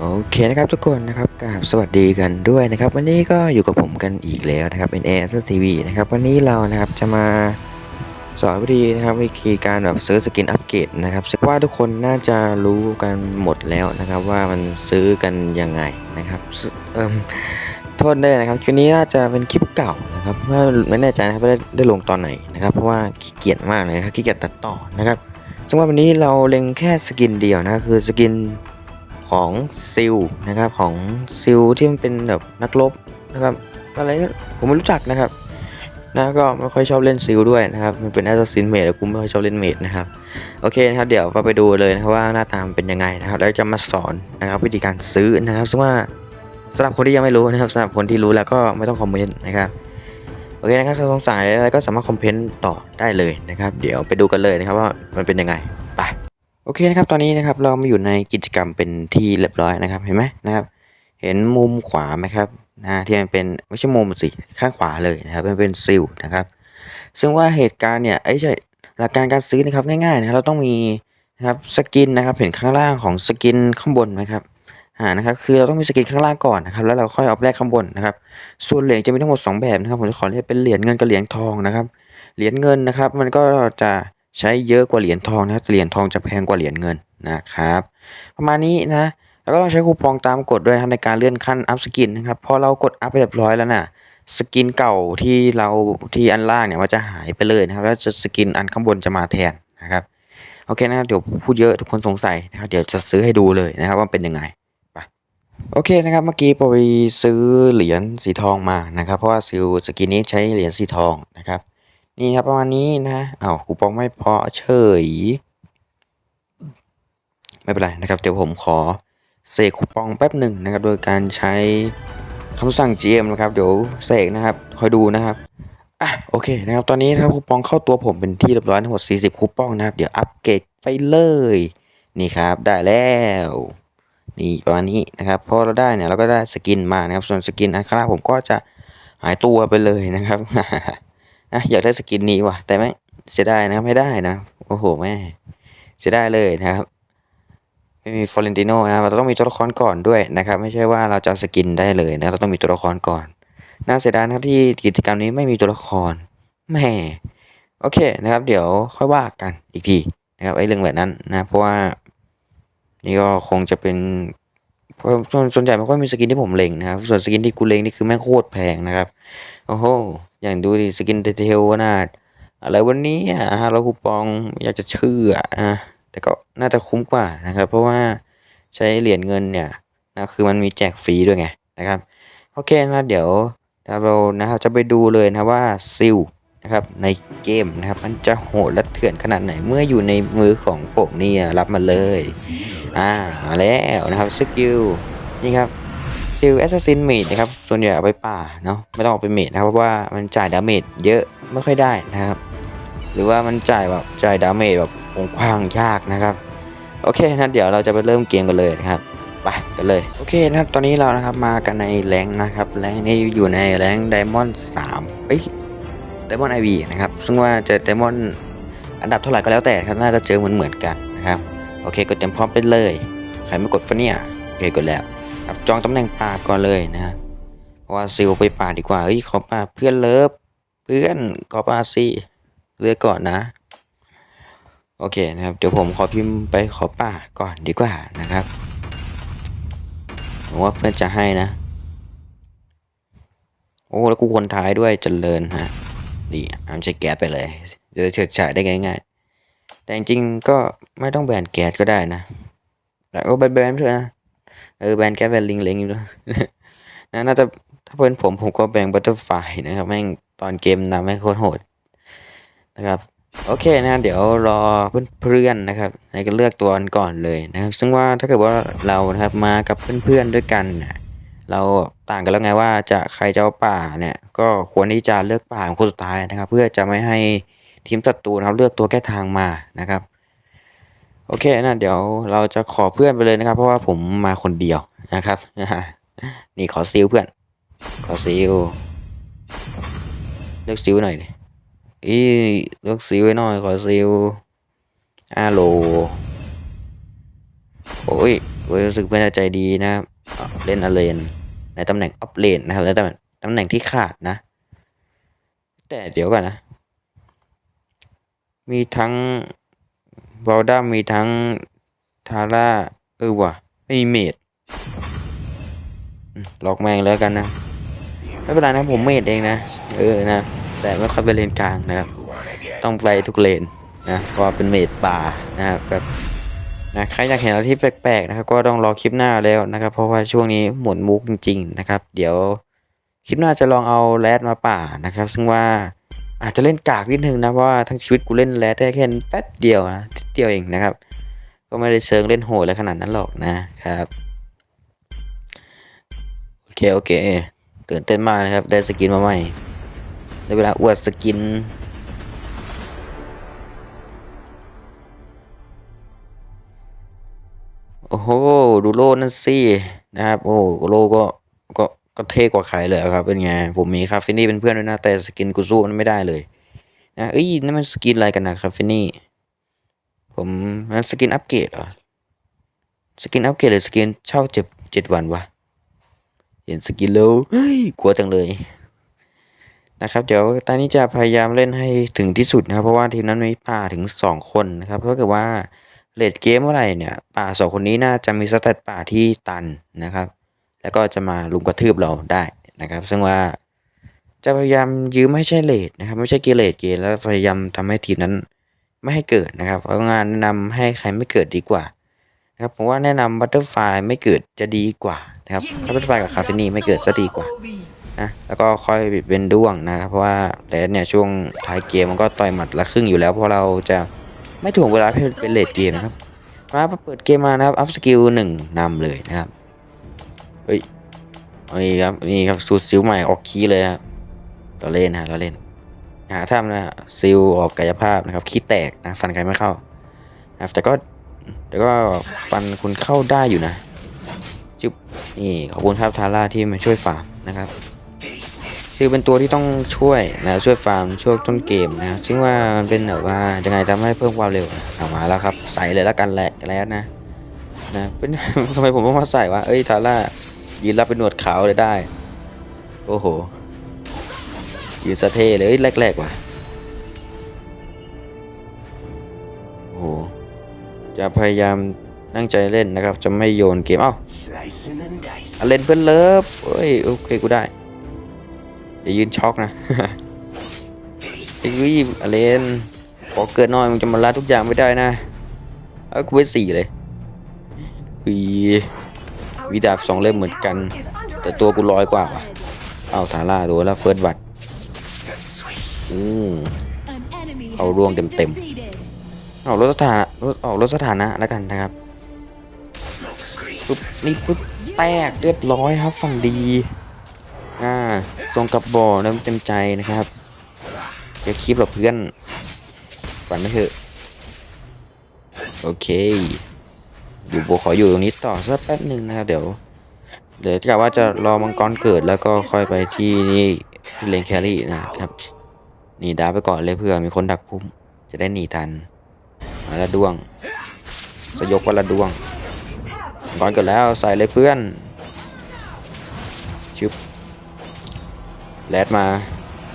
โอเคนะครับทุกคนนะครับกราบสวัสดีกันด้วยนะครับ วันนี้ก็อยู่กับผมกันอีกแล้วนะครับเป็น a อ s TV นะครับวันนี้เรานะครับจะมาสอนวิธีนะครับวิธีการแบบซื้อสกินอัปเกรดนะครับซึ่งว่าทุกคนน่าจะรู้กันหมดแล้วนะครับ ว่ามันซื้อกันยังไงนะครับเอ่มโทษด้วยนะครับคลิปนี้น่าจะเป็นคลิปเก่านะครับไม่แน่ใจนะครับว่าได้ได้ลงตอนไหนนะครับ เพราะว่าขี้เกียจมากเลยครับขี้เกียจตัดต่อนะครับซึ่งว่าวันนี้เราเล็งแค่สกินเดียวนะคือสกิน ของซิลนะครับของซิลที่มันเป็นแบบนักรบนะครับอะไรก็ผมไม่รู้จักนะครับนะก็ไม่ค่อยชอบเล่นซิลด้วยนะครับมันเป็นแอสซัสซินเมดแล้วกูไม่ค่อยชอบเล่นเมดนะครับโอเคนะครับเดี๋ยวเราไปดูเลยนะครับว่าหน้าตามนเป็นยังไงนะครับแล้วจะมาสอนนะครับวิธีการซื้อนะครับซึ่งว่าสำหรับคนที่ยังไม่รู้นะครับสำหรับคนที่รู้แล้วก็ไม่ต้องคอมเมนต์นะครับโอเคนะครับถ้าสงสัยอะไรก็สามารถคอมเมนต์ต่อได้เลยนะครับ เดี๋ยวไปดูกันเลยนะครับว่ามันเป็นยังไงไป โอเคนะครับ ตอนนี้นะครับเรามาอยู่ในกิจกรรมเป็นที่เรียบร้อยนะครับ เห็นไหมนะครับ เห็นมุมขวาไหมครับนะที่มันเป็นไม่ใช่มุมสิข้างขวาเลยนะครับ มันเป็นซิลนะครับ ซึ่งว่าเหตุการณ์เนี่ยไอ้ใช่หลักการการซื้อนะครับง่ายๆนะรเราต้องมีนะครับสกินนะครับ เห็นข้างล่างของสกินข้างบนไหมครับอ่านะครับคือเราต้องมีสกินข้างล่างก่อนนะครับ แล้วเราค่อยเอาไปแลกข้างบนนะครับ ส่วนเหรียญจะมีทั้งหมดสองแบบนะครับผมจะขอเรียกเป็นเหรียญเงินกับเหรียญทองนะครับเหรียญเงินนะครับ มันก็จะ ใช้เยอะกว่าเหรียญทองนะครับเหรียญทองจะแพงกว่าเหรียญเงินนะครับ ประมาณนี้นะแล้วก็ต้องใช้คูปองตามกฎด้วยนะในการเลื่อนขั้นอัพสกินนะครับพอเรากดอัพไปเรียบร้อยแล้วนะสกินเก่าที่เราที่อันล่างเนี่ยมันจะหายไปเลยนะครับแล้วจะสกินอันข้างบนจะมาแทนนะครับโอเคนะครับเดี๋ยวพูดเยอะทุกคนสงสัยนะครับเดี๋ยวจะซื้อให้ดูเลยนะครับว่าเป็นยังไงไปโอเคนะครับเมื่อกี้ไปซื้อเหรียญสีทองมานะครับ เพราะว่าซิลสกินนี้ใช้เหรียญสีทองนะครับ นี่ครับประมาณนี้นะอ้าวคูปองไม่พอเฉย ไม่เป็นไรนะครับ เดี๋ยวผมขอเสกคูปองแป๊บหนึ่งนะครับ โดยการใช้คำสั่ง GM นะครับ เดี๋ยวเสกนะครับ คอยดูนะครับอะโอเคนะครับ ตอนนี้ครับคูปองเข้าตัวผมเป็นที่เรียบร้อยทั้งหมด 40 คูปองนะครับ เดี๋ยวอัปเกรดไปเลย นี่ครับได้แล้ว นี่ประมาณนี้นะครับ พอเราได้เนี่ยเราก็ได้สกินมานะครับ ส่วนสกินอันข้าผมก็จะหายตัวไปเลยนะครับ อะอยากได้สกินนี้ว่ะ แต่ไม่เสียดายนะครับไม่ได้นะ โอ้โหแม่เสียดายเลยนะครับไม่มีฟลอเรนติโนนะครับเราต้องมีตัวละครก่อนด้วยนะครับ ไม่ใช่ว่าเราจะสกินได้เลยนะเราต้องมีตัวละครก่อน น่าเสียดายนะครับที่กิจกรรมนี้ไม่มีตัวละครแม่โอเคนะครับ เดี๋ยวค่อยว่ากันอีกทีนะครับไอ้เรื่องแบบนั้นนะเพราะว่านี่ก็คงจะเป็นส่วนส่วนใหญ่ไมันก็มีสกินที่ผมเล็งนะครับ ส่วนสกินที่กูเล็งนี่คือแม่งโคตรแพงนะครับ โอ้โห อย่างดูดิสกินเทลนาดอะไรวันนี้ฮะเราคูปองอยากจะเชื่อนะแต่ก็น่าจะคุ้มกว่านะครับ เพราะว่าใช้เหรียญเงินเนี่ยนะคือมันมีแจกฟรีด้วยไงนะครับโอเคนะเดี๋ยวเรานะครับจะไปดูเลยนะว่าซิลนะครับในเกมนะครับมันจะโหดและเถื่อนขนาดไหนเมื่ออยู่ในมือของโปกเนี่ยรับมาเลยอ่ามาแล้วนะครับสกิลนี่ครับ ซิลแอสซัสซินเมดนะครับ ส่วนใหญ่เอาไปป่าเนาะไม่ต้องเอาไปเมดนะครับเพราะว่ามันจ่ายดาเมจเยอะไม่ค่อยได้นะครับ หรือว่ามันจ่ายแบบจ่ายดาเมจแบบวงกว้างยากนะครับ โอเคนะเดี๋ยวเราจะไปเริ่มเกมกันเลยนะครับไปกันเลยโอเคนะครับตอนนี้เรานะครับมากันในแรงนะครับแรงนี้อยู่ในแรงไดมอนด์สามเอ้ยไดมอนด์ไอวีนะครับซึ่งว่าจะไดมอนด์อันดับเท่าไหร่ก็แล้วแต่ครับน่าจะเจอเหมือนเหมือนกันนะครับโอเคกดเตรียมพร้อมไปเลย ใครไม่กดฟะเนี่ยโอเคกดแล้ว ครับจองตำแหน่งป่าก่อนเลยนะฮะเพราะว่าซิลไปป่าดีกว่าเฮ้ยขอป่าเพื่อนเลิฟเพื่อนขอป่าสิเลือกก่อนนะ โอเคนะครับ เดี๋ยวผมขอพิมพ์ไปขอป่าก่อนดีกว่านะครับผมว่าเพื่อนจะให้นะ โอ้แล้วกูคนท้ายด้วยเจริญฮะดีอามใช้แก๊สไปเลยจะเฉิดฉายได้ง่ายๆแต่จริงๆก็ไม่ต้องแบนแก๊สก็ได้นะแต่ก็แบนๆเถอะนะ เออแบนแก๊สแบนลิงเลงอยู่ด้วยนะน่าจะถ้าเป็นผมผมก็แบนบัตเตอร์ไฟนะครับแม่งตอนเกมนำแม่งโคตรโหดนะครับโอเคนะเดี๋ยวรอเพื่อนๆนะครับให้ก็เลือกตัวกันก่อนเลยนะครับ ซึ่งว่าถ้าเกิดว่าเรานะครับมากับเพื่อนๆด้วยกันนะเราต่างกันแล้วไงว่าจะใครจะเอาป่าเนี่ยก็ควรที่จะเลือกป่าคนสุดท้ายนะครับ เพื่อจะไม่ให้ทีมศัตรูนะครับเลือกตัวแก้ทางมานะครับ โอเคนะเดี๋ยวเราจะขอเพื่อนไปเลยนะครับ เพราะว่าผมมาคนเดียวนะครับนี่ขอซิลเพื่อน ขอซิลเลือกซิลหน่อยดิอีเลือกซิวไว้หน่อย ขอซิวอาโลโอ้ยโดยรู้สึกเพื่อนใจดีนะอะเล่นอเลน ในตำแหน่งออฟเลนนะครับในตำแหน่งตำแหน่งที่ขาดนะ แต่เดี๋ยวก่อนนะ มีทั้ง วอลดัมมีทั้งทาร่าเออว่ะ ไม่มีเมดอืมล็อกแมงแล้วกันนะ ไม่เป็นไรนะผมเมดเองนะ เออนะ แต่ไม่ค่อยไปเลนกลางนะครับ ต้องไปทุกเลนนะเพราะเป็นเมดป่านะครับแบบนะใครอยากเห็นอะไรที่แปลกๆนะครับ ก็ต้องรอคลิปหน้าแล้วนะครับ เพราะว่าช่วงนี้หมุนมุกจริง ๆ นะครับ เดี๋ยวคลิปหน้าจะลองเอาแรดมาป่านะครับ ซึ่งว่า อาจจะเล่นกากนิดนึงนะ เพราะว่าทั้งชีวิตกูเล่นแรดได้แค่แป๊บเดียวนะนิดเดียวเองนะครับ ก็ไม่ได้เชิงเล่นโหดอะไรขนาดนั้นหรอกนะครับโอเคโอเคตื่นเต้นมากนะครับ ได้สกินมาใหม่ได้เวลาอวดสกินโอ้โหดูโลนั่นสินะครับ โอ้โลก็ ก็เท่กว่าใครเลยครับเป็นไงผมมีคาเฟนี่เป็นเพื่อนด้วยนะแต่สกินกูสู้มันไม่ได้เลยนะเอ้ยนั่นมันสกินอะไรกันนะคาเฟนี่ผมมันสกินอัปเกรดเหรอสกินอัปเกรดหรือสกินเช่าเจ็ดเจ็ดวันวะเห็นสกินแล้วเฮ้ยกลัวจังเลยนะครับเดี๋ยวตอนนี้จะพยายามเล่นให้ถึงที่สุดนะครับ เพราะว่าทีมนั้นมีป่าถึงสองคนนะครับเพราเกิดว่าเลดเกมเมื่อไหร่เนี่ย ป่าสองคนนี้น่าจะมีสเตตป่าที่ตันนะครับ แล้วก็จะมาลุมกระทืบเราได้นะครับ ซึ่งว่าจะพยายามยืมไม่ใช่เลดนะครับ ไม่ใช่เกเลดเกมแล้วพยายามทำให้ทีมนั้นไม่ให้เกิดนะครับเพราะงานแนะนำให้ใครไม่เกิดดีกว่านะครับผมว่าแนะนำบัตเตอร์ไฟไม่เกิดจะดีกว่านะครับบัตเตอร์ไฟกับคาเฟนีไม่เกิดซะดีกว่านะแล้วก็ค่อยเป็นด้วงนะครับเพราะว่าแรดเนี่ยช่วงท้ายเกมมันก็ต่อยหมัดละครึ่งอยู่แล้ว เพราะเราจะไม่ถ่วงเวลาให้เป็นเลดเกมนะครับมาเปิดเกมมานะครับอัพสกิลหนึ่งนำเลยนะครับ เฮ้ยนี่ครับนี่ครับสูตรซิลใหม่ออกคีเลยครับเราเล่นฮะเราเล่นหาทำนะฮะซิลออกกายภาพนะครับคีย์แตกนะฟันใครไม่เข้านะครับแต่ก็แต่ก็ฟันคุณเข้าได้อยู่นะจุ๊บนี่ขอบคุณครับทาร่าที่มาช่วยฝากนะครับคือเป็นตัวที่ต้องช่วยนะช่วยฟาร์มช่วงต้นเกมนะซึ่งว่ามันเป็นแบบว่ายังไงทำให้เพิ่มความเร็วเอามาแล้วครับใส่เลยแล้วกันแหละแล้วนะนะเป็นทำไมผมต้องมาใส่วะเอ้ยทาร่า ยืนรับเป็นหนวดขาวเลยได้ โอ้โหยืนสะเทเลยแรกๆว่ะโอ้โหจะพยายามตั้งใจเล่นนะครับ จะไม่โยนเกม เอ้าอเล่นเพื่อนเลิฟเอ้ยโอเคกูได้อย่ายืนช็อกนะไอ้ยี่อเลนขอเกิดน้อยมึงจะมาลาทุกอย่างไม่ได้นะ เอากูไปสี่เลยวี วีดาบสองเล่มเหมือนกัน แต่ตัวกูลอยกว่าว่ะเอาทาร่าตัวแล้วเฟิร์สบัตอืมเอารวงเต็มเต็มเอาลดสถานะออกลดสถานะแล้วกันนะครับปุ๊บนี่ปุ๊บแตกเรียบร้อยครับฝั่งดีอ่าส่งกับบ่อน้ำเต็มใจนะครับอย่าคลิปหรอกเพื่อนฝันไม่เถอะโอเค อยู่โบขออยู่ตรงนี้ต่อสักแป๊บหนึ่งนะครับเดี๋ยว เดี๋ยวกะว่าจะรอมังกรเกิดแล้วก็ค่อยไปที่นี่ที่เลนแครี่นะครับหนีดาไปก่อนเลยเพื่อมีคนดักพุ่มจะได้หนีทันมาละดวงสยกวันละดวงก่อนเกิดแล้วใส่เลยเพื่อนชึบแรดมา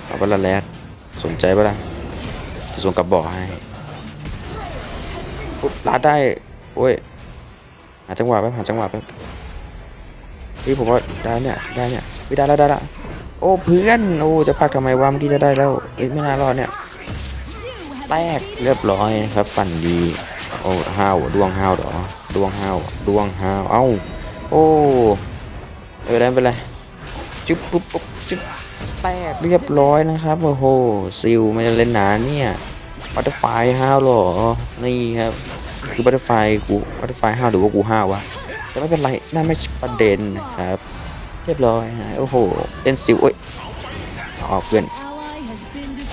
เอาปละแรดสนใจปะล่ะจะส่งกลับบ่อให้ปุ๊บลาดได้โอ้ยาจังหวะแป๊บหาจังหวะแป๊บเฮ้ยผมว่าได้เนี่ยได้เนี่ยไม่ได้แล้วได้แล้วโอ้เพื่อนโอ้จะพักทำไมวะเมื่อกี้จะได้แล้วเอ้ยไม่น่ารอดเนี่ยแตกเรียบร้อยครับฝันดีโอ้ห้าวดวงห้าวเหรอดวงห้าวดวงห้าวเอ้าโอ้เออได้ไปเลยจุ๊บปุ๊บปุ๊บจุ๊บแตกเรียบร้อยนะครับโอ้โหซิลไม่ได้เล่นหนาเนี่ยบัตเตอร์ไฟห้าวเหรอนี่ครับ คือบัตเตอร์ไฟกูบัตเตอร์ไฟห้าหรือว่ากูห้าวะแต่ไม่เป็นไรนั่นไม่ใช่ประเด็นนะครับ เรียบร้อยฮะโอ้โหเล่นซิลโอ้ยออกเพื่อน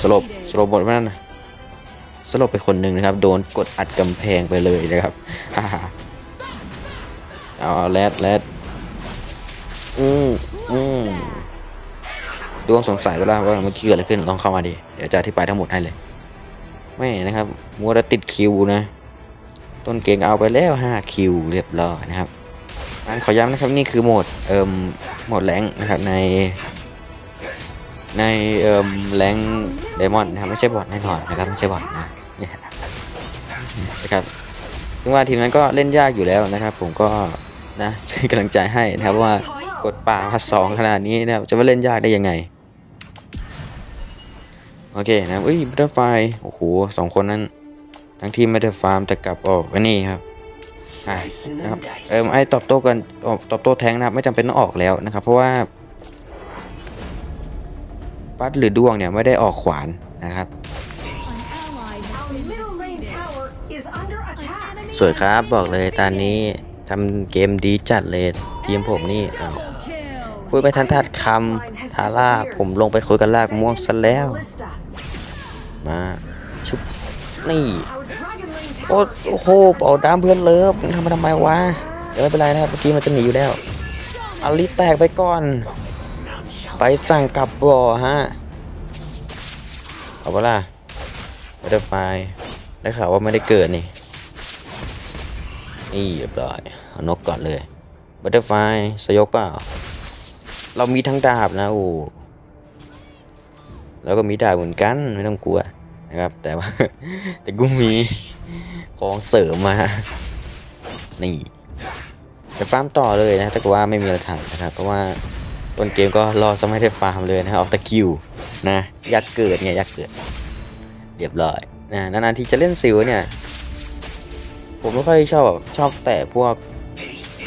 สลบสลบหมดไหมนั่นนะสลบไปคนหนึ่งนะครับ โดนกดอัดกำแพงไปเลยนะครับเอาแรดแรดอืมอืมดวงสงสัยเวลาว่าเมื่อกี้เกิดอะไรขึ้นลองเข้ามาดิเดี๋ยวจะอธิบายทั้งหมดให้เลย ไม่นะครับมัวแต่ติดคิวนะ ต้นเก่งเอาไปแล้ว 5 คิวเรียบร้อยนะครับอันขอย้ำนะครับนี่คือโหมดเอ่มโหมดแรงนะครับใน ในเอ่มแรงไดมอนด์นะครับไม่ใช่บอทแน่นอนนะครับไม่ใช่บอทนะนี่นะครับซึ่งว่าทีมนั้นก็เล่นยากอยู่แล้วนะครับ ผมก็นะเป็นกำลังใจให้นะครับว่ากดป่ามาสองขนาดนี้นะครับจะมาเล่นยากได้ยังไงโอเคนะอุ้ยบัตเตอร์ไฟโอ้โหสองคนนั้น ทั้งทีมไม่ได้ฟาร์มแต่กลับออกอันนี้ครับอ่านะครับเออไอ้ตอบโต้กันออกตอบโต้แทงนะครับไม่จำเป็นต้องออกแล้วนะครับ เพราะว่าปัดหรือดวงเนี่ยไม่ได้ออกขวานนะครับ สวยครับบอกเลยตอนนี้ทำเกมดีจัดเลยทีมผมนี่อ้าพูดไปทันทัดคำทาร่าผมลงไปคุยกันลากม่วงซะแล้ว มาชุบนี่ โอ้โหเอาดามเพื่อนเลิฟทำมาทำไมวะเดี๋ยวไม่เป็นไรนะครับเมื่อกี้มันจะหนีอยู่แล้วอาลิแตกไปก่อน ไปสั่งกลับบ่อฮะเอาเปล่ะบัตเตอร์ไฟได้ข่าวว่าไม่ได้เกิดนี่ นี่เรียบร้อยเอานกก่อนเลยบัตเตอร์ไฟสยกเปล่า เรามีทั้งดาบนะโอ้แล้วก็มีดาบเหมือนกันไม่ต้องกลัว นะครับ แต่ว่าแต่กูมีของเสริมมา นี่จะฟาร์มต่อเลยนะถ้าเกิดว่าไม่มีอะไรทำนะครับ เพราะว่าต้นเกมก็รอจะไม่ได้ฟาร์มเลยนะออกตะคิวนะยากเกิดไงยากเกิด เรียบร้อยนะนานๆทีจะเล่นซิลเนี่ย ผมไม่ค่อยชอบชอบแต่พวก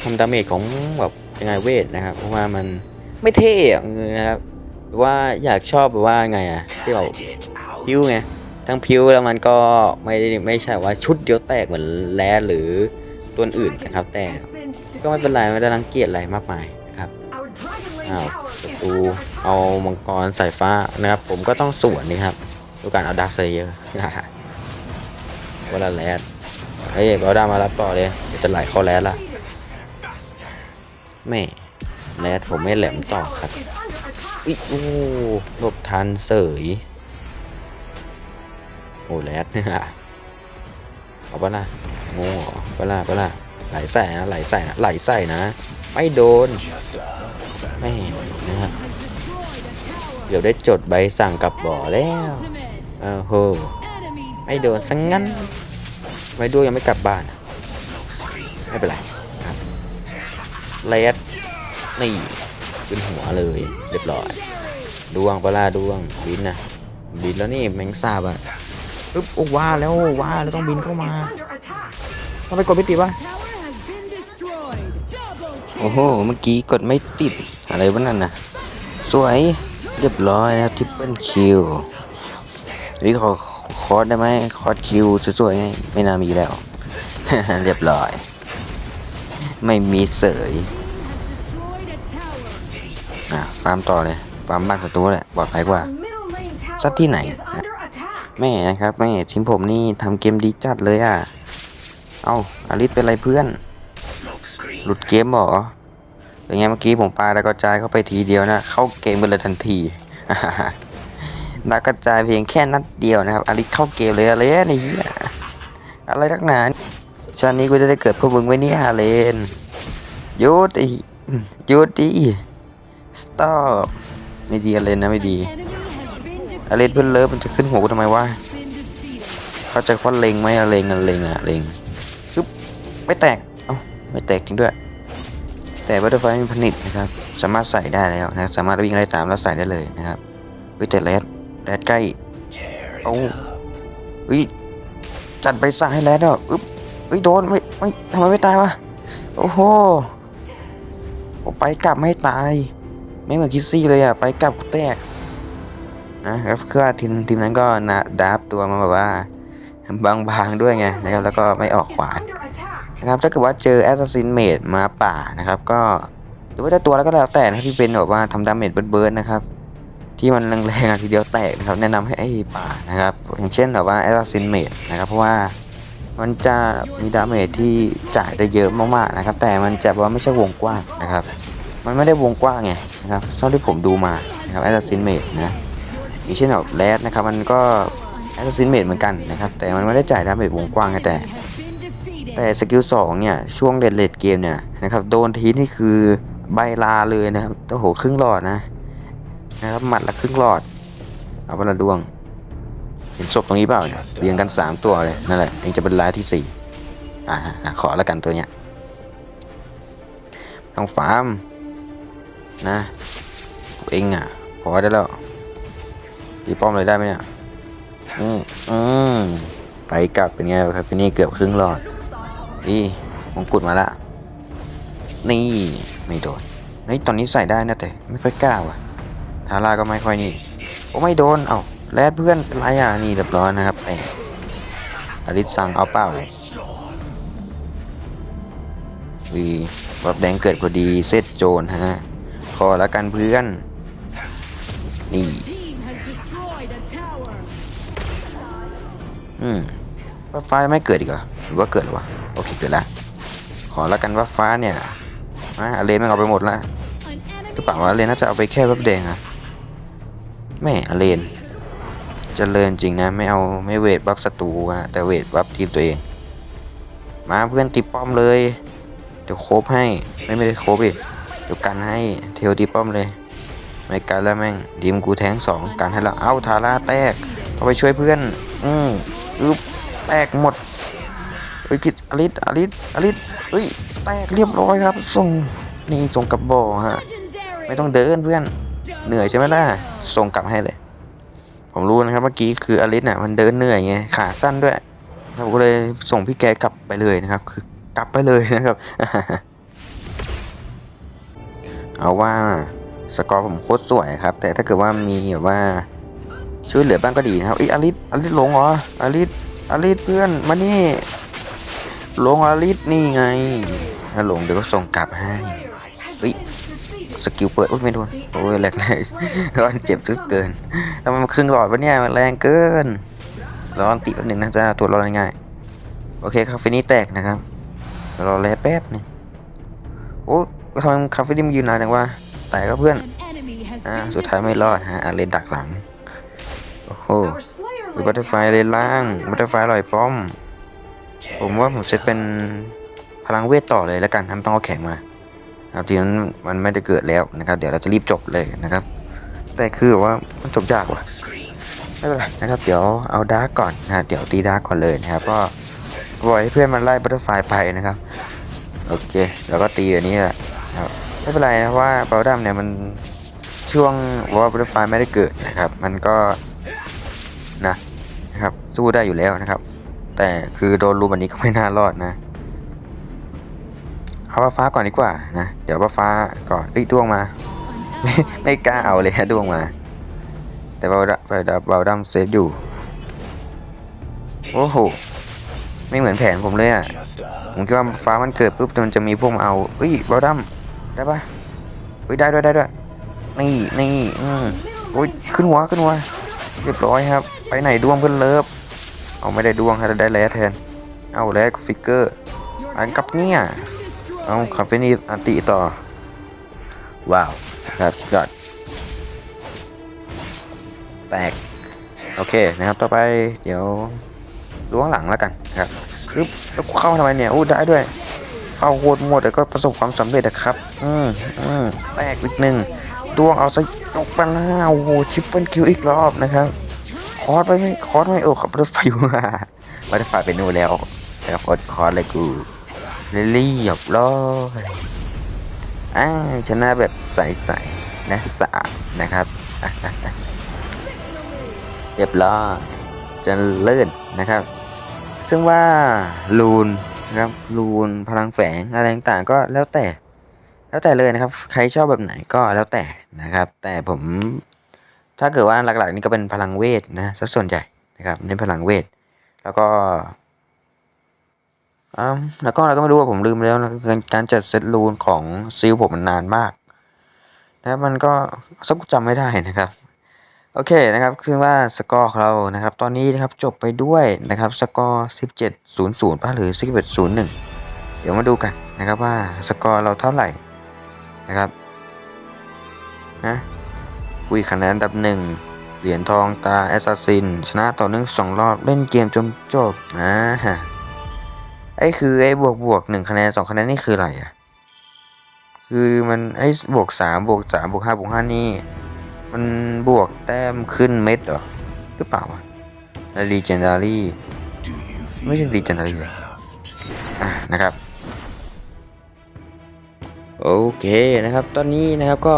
ทำดาเมจของแบบยังไงเวทนะครับ เพราะว่ามันไม่เท่อะนะครับว่าอยากชอบแบบว่าไงอะที่แบบพิวไง ทั้งพิวแล้วมันก็ไม่ไม่ใช่ว่าชุดเดียวแตกเหมือนแรดหรือตัวอื่นนะครับ แต่ก็ไม่เป็นไรไม่ได้รังเกียจอะไรมากมายนะครับอ้าวประตูเอามังกรสายฟ้านะครับ ผมก็ต้องสวนนี่ครับดูการเอาดาร์คเซเยอร์เวลาแรดไอ้ยเอาดามารับต่อเลยจะไหลเข้าแรดละแม่แรดผมไม่แหลมต่อครับอุ๊ยโอ้หลบทันเสย แรดเอาปะล่ะโง่เหรอปะล่ะปะล่ะไหลใส่นะไหลใส่นะไหลใส่นะ ไม่โดนไม่นะครับเดี๋ยวได้จดใบสั่งกลับบ่อแล้วโอ้โหไม่โดนสังงั้นไม่ดูยังไม่กลับบ้าน ไม่เป็นไรครับเลดนี่ขึ้นหัวเลย เรียบร้อยดวงปลาดวงบินนะบินแล้วนี่แมงสาบอะ ปึ๊บโอ้ว่าแล้วว่าแล้วต้องบินเข้ามาต้องไปกดไม่ติดวะโอ้โห เมื่อกี้กดไม่ติดอะไรวะนั่นนะสวยเรียบร้อยนะครับทิปเปิลคิววิขอคอร์สได้ไหมคอร์สคิวสวยๆไงไม่น่ามีแล้ว เรียบร้อย ไม่มีเสยอะฟาร์มต่อเลยฟาร์มบ้านศัตรูแหละปลอดภัยกว่าสักที่ไหน is under attack. แม่นะครับแม่ทีมผมนี่ทำเกมดีจัดเลยอะ เอาอาริสเป็นไรเพื่อน หลุดเกมหรอเป็นไงเมื่อกี้ผมปาดาวกระจายเข้าไปทีเดียวนะ เข้าเกมไปเลยทันทีดากระจายเพียงแค่นัดเดียวนะครับอาริสเข้าเกมเลยอะไรนี่อะไรนักหนาชาตินี้กูจะได้เกิดพวกมึงไว้นี่ฮาเลนยุดอ้หยุดดิสต็อปไม่ดีอะไรนะไม่ดี อาริสเพื่อนเลิฟมันจะขึ้นหัวกูทำไมวะ been defeated. เขาใจะควันเลงไหมอะเลงอะเลงอะเลงปึ๊บไม่แตกเอ้าไม่แตกจริงด้วย แต่บัตเตอร์ไฟมีผนิตนะครับ สามารถใส่ได้แล้วนะครับสามารถวิ่งไล่ตามแล้วใส่ได้เลยนะครับเฮ้ยแต่แรดแรดใกล้เอ้าเฮ้ยจัดใบสั่งให้แรดแล้วอึ๊บเฮ้ยโดนไม่ไม่ทำไมไม่ตายวะโอ้โหผมไปกลับไม่ตาย ไม่เหมือนคิสซี่เลยอะไปกลับกูแตก นะครับคือว่าทีมทีมนั้นก็นะดับตัวมาแบบว่าบางๆด้วยไงนะครับแล้วก็ไม่ออกขวานนะครับถ้าเกิดว่าเจอแอสซัสซินเมดมาป่านะครับ ก็หรือว่าจะตัวแล้วก็แล้วแต่นะที่เป็นแบบว่าทำดาเมจเบิร์ดๆนะครับ ที่มันแรงๆอะทีเดียวแตกนะครับ แนะนำให้ไอ้ป่านะครับอย่างเช่นแบบว่าแอสซัสซินเมดนะครับเพราะว่ามันจะมีดาเมจที่จ่ายได้เยอะมากๆนะครับ แต่มันจะว่าไม่ใช่วงกว้างนะครับ มันไม่ได้วงกว้างไงนะครับเท่าที่ผมดูมานะครับแอสซัสซินเมดนะ อย่างเช่นแบบแรดนะครับมันก็แอสซินเมดเหมือนกันนะครับ แต่มันไม่ได้จ่ายดาเมจวงกว้างแต่แต่สกิลสองเนี่ยช่วงเลดเลดเกมเนี่ยนะครับโดนทีนี่คือใบลาเลยนะครับโอ้โหครึ่งหลอดนะนะครับหมัดละครึ่งหลอด เอาไปละดวง เห็นศพตรงนี้เปล่าเนี่ยเรียงกัน 3 ตัวเลยนั่นแหละเองจะเป็นรายที่ 4 อ่าอะขอล้วกันตัวเนี้ยต้องฟาร์มนะเองอะพอได้แล้ว ตีป้อมเลยได้ไหมเนี่ย อืมอืมไปกลับเป็นไงครับฟินี่เกือบครึ่งหลอดนี่มงกุฎมาละ นี่ไม่โดนเฮ้ตอนนี้ใส่ได้นะแต่ไม่ค่อยกล้าว่ะ ทาร่าก็ไม่ค่อยนี่โอ้ไม่โดน เอ้าแรดเพื่อนเป็นไรอะนี่เรียบร้อยนะครับแต่อลิสสั่งเอาเป้าวีวับแดงเกิดพอดีเซตโจนฮะ ขอแล้วกันเพื่อน นี่ อืมว่าฟ้าไม่เกิดอีกเหรอหรือว่าเกิดหรอวะโอเคเกิดแล้วขอแล้วกันว่าฟ้าเนี่ยมาอเลนมันเอาไปหมดละหรือเปล่าวะอเลนน่าจะเอาไปแค่วับแดงอะแม่อเลนเจริญจริงนะไม่เอาไม่เวทบัฟศัตรูอะแต่เวทบัฟทีมตัวเอง มาเพื่อนตีป้อมเลย เดี๋ยวโคบให้ไม่ไม่ได้โคบอีกเดี๋ยวกันให้เทลตีป้อมเลยไม่กันแล้วแม่งดีมกูแทงสองกันให้แล้วเอ้าทาร่าแตกเอาไปช่วยเพื่อน อืม อึบแตกหมดเฮ้ยจิตอลิสอลิสอลิสเฮ้ยแตกเรียบร้อยครับ ส่งนี่ส่งกลับบ่อฮะ legendary. ไม่ต้องเดินเพื่อนเหนื่อยใช่ไหมล่ะ ส่งกลับให้เลย ผมรู้นะครับเมื่อกี้คืออลิสน่ะมันเดินเหนื่อยไงขาสั้นด้วยผมก็เลยส่งพี่แกกลับไปเลยนะครับ คือกลับไปเลยนะครับ เอาว่าสกอร์ผมโคตรสวยครับ แต่ถ้าเกิดว่ามีแบบว่า ช่วยเหลือบ้างก็ดีนะครับอีอลิสอลิสหลงเหรออลิสอลิสเพื่อนมานี่หลงอลิสนี่ไงถ้าหลงเดี๋ยวก็ส่งกลับให้เฮ้ยสกิลเปิดอุ้ยไม่โดนโอ้ยแรงแรงร้อนเจ็บซึกเกินแล้วมันครึ่งหลอดวะเนี่ยมันแรงเกินร้อนติแป๊บหนึงนะจะตัวจร้อนง่ายๆโอเคคาเฟนี่แตกนะครับรอแลแป๊บนึงโอ้ทำไมคาเฟนี่มันยืนนานจังวะแตกแล้วเพื่อนอ่าสุดท้ายไม่รอดฮะอาเลนดักหลัง โอ้โห Our Slayer มีบัตเตอร์ไฟเลนล่างบัตเตอร์ไฟลอยป้อม ผมว่าผมเซตเป็นพลังเวทต่อเลยแล้วกันทำต้องเอาแข็งมาครับทีนั้นมันไม่ได้เกิดแล้วนะครับ เดี๋ยวเราจะรีบจบเลยนะครับ แต่คือว่ามันจบยากว่ะไม่เป็นไรนะครับ เดี๋ยวเอาดาร์กก่อนนะเดี๋ยวตีดาร์กก่อนเลยนะครับก็ปล่อยให้เพื่อนมันไล่บัตเตอร์ไฟไปนะครับ โอเคแล้วก็ตีอันนี้แหละครับไม่เป็นไรนะเพราะว่าเบลดัมเนี่ยมันช่วงว่าบัตเตอร์ไฟไม่ได้เกิดนะครับ มันก็ นะนะครับสู้ได้อยู่แล้วนะครับ แต่คือโดนรูแบบนี้ก็ไม่น่ารอดนะ เอาฟ้าก่อนดีกว่านะเดี๋ยวฟ้าก่อนเอ้ยดวงมา ไม่ไม่กล้าเอาเลยฮะดวงมา แต่เบาดเบาดเบาดัมเซฟอยู่โอ้โหไม่เหมือนแผนผมเลยอะผมคิดว่าฟ้ามันเกิดปุ๊บมันจะมีพวกมาเอาเอ้ยเบาดัมได้ปะเฮ้ยได้ด้วยได้ด้วยนี่นี่อืมโอ้ยขึ้นหัวขึ้นหัวเรียบร้อยครับ ไปไหนดวงเพื่อนเลิฟเอาไม่ได้ดวงครับได้แลแทน เอาแลกฟิกเกอร์อันกับเนี่ยเอาคาเฟนี่อันติต่อ ว้าวครับสุดยอดแตก โอเคนะครับต่อไปเดี๋ยวล้วงหลังแล้วกันครับปึ๊บแล้วกูเข้าทำไมเนี่ยอู้ได้ด้วย เข้าโคตรหมดแต่ก็ประสบความสำเร็จนะครับ อืมอืมแตกอีกหนึ่งดวงเอาซะยกไปแล้วโอ้โหทริปเปิลคิวอีกรอบนะครับ คอร์สไปไหมคอร์สไหมโอ้ขับรถไฟมาบัตเตอร์ไฟไปนู่นแล้วแล้วคอร์สคอร์สเลยกูเรียบร้อยอ่าชนะแบบใสๆนะสะอาดนะครับเรียบร้อยจะเลื่อนนะครับ ซึ่งว่าลูนนะครับลูนพลังแฝงอะไรต่างๆก็แล้วแต่ แล้วแต่เลยนะครับ ใครชอบแบบไหนก็แล้วแต่นะครับ แต่ผม ถ้าเกิดว่าหลักๆนี่ก็เป็นพลังเวทนะซะส่วนใหญ่นะครับเน้นพลังเวท แล้วก็อ้าแล้วก็เราก็ไม่รู้ว่าผมลืมแล้วนะคือการจัดเซตรูนของซิลผมมันนานมากนะครับมันก็สักจำไม่ได้นะครับ โอเคนะครับคือว่าสกอร์ของเรานะครับ ตอนนี้นะครับจบไปด้วยนะครับสกอร์ 17-00ป่ะหรือ11-01 เดี๋ยวมาดูกันนะครับว่าสกอร์เราเท่าไหร่นะครับนะ คุยคะแนนอันดับหนึ่งเหรียญทองตราแอสซัสซิน ชนะต่อเนื่องสองรอบเล่นเกมจนจบนะฮะไอ้คือไอ้บวกบวกหนึ่งคะแนนสองคะแนนนี่คืออะไรอะคือมันไอ้บวกสามบวกสามบวกห้าบวกห้านี่ มันบวกแต้มขึ้นเม็ดเหรอหรือเปล่าวะแล้วรีเจนดารี่ไม่ใช่รีเจนดารี่อะนะครับ โอเคนะครับ ตอนนี้นะครับก็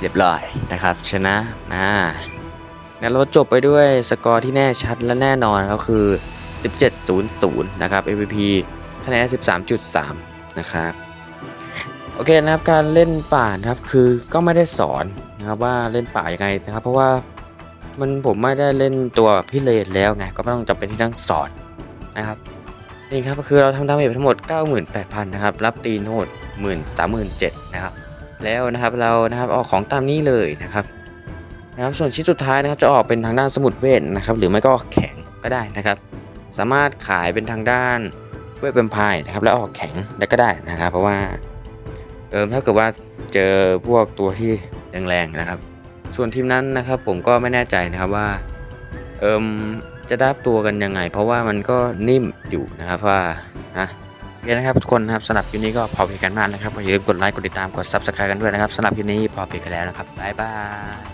เรียบร้อยนะครับชนะนะงั้นเราจบไปด้วยสกอร์ที่แน่ชัดและแน่นอนครับคือ 17-0-0 นะครับ MVP คะแนน 13.3 นะครับ โอเคนะครับการเล่นป่านะครับคือก็ไม่ได้สอนนะครับว่าเล่นป่ายังไงนะครับ เพราะว่ามันผมไม่ได้เล่นตัวพิเรนแล้วไงก็ไม่ต้องจำเป็นที่ต้องสอนนะครับนี่ครับก็คือเราทำดาเมจไปทั้งหมด 98,000 นะครับ รับตีโนด13,700นะครับ แล้วนะครับเรานะครับออกของตามนี้เลยนะครับนะครับส่วนชิ้นสุดท้ายนะครับจะออกเป็นทางด้านสมุดเวทนะครับหรือไม่ก็แข็งก็ได้นะครับ สามารถขายเป็นทางด้านเวทเป็นพายนะครับแล้วออกแข็งได้ก็ได้นะครับ เพราะว่าเอิมถ้าเกิดว่าเจอพวกตัวที่แรงๆนะครับ ส่วนทีมนั้นนะครับผมก็ไม่แน่ใจนะครับว่าเอิมจะดับตัวกันยังไง เพราะว่ามันก็นิ่มอยู่นะครับว่านะ เคนะครับทุกคนนะครับสำหรับคลิปนี้ก็พอเพียงกันมากนะครับอย่าลืมกดไลค์กดติดตามกด subscribe กันด้วยนะครับสำหรับคลิปนี้พอเพียงกันแล้วนะครับบ๊ายบาย